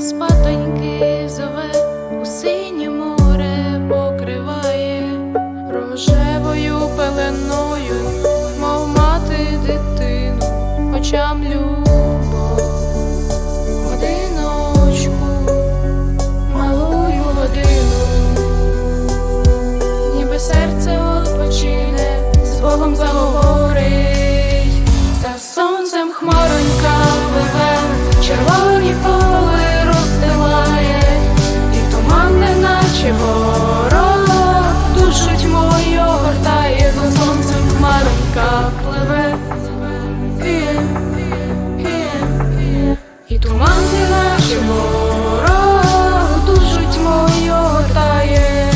спатоньки зове. Сонці нашому рогу душу тьмою гортає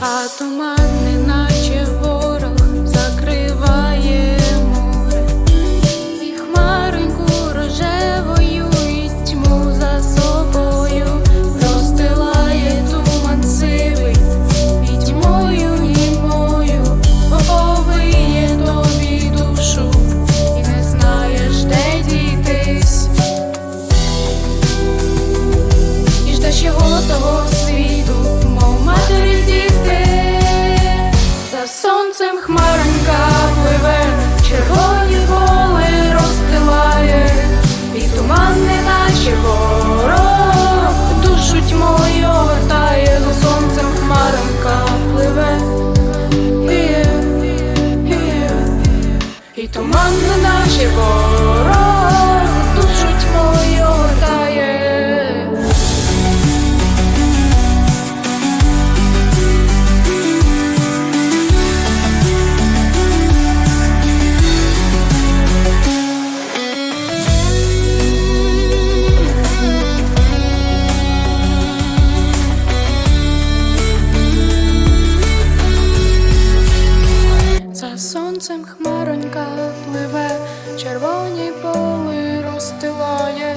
А туман і туман на наші ворота. Яронька пливе, червоні поли розстилає,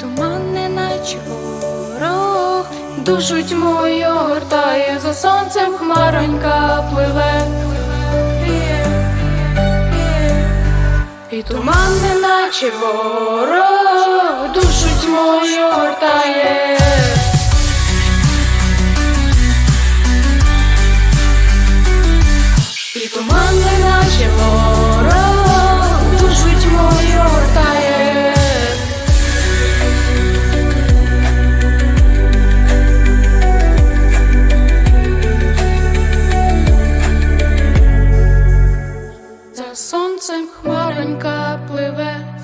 туман не наче ворог, душу тьмою гортає, за сонцем хмаронька пливе, і туман не наче ворог, душу тьмою гортає. наче ворог душить мою ртає. За сонцем хмаронька пливе.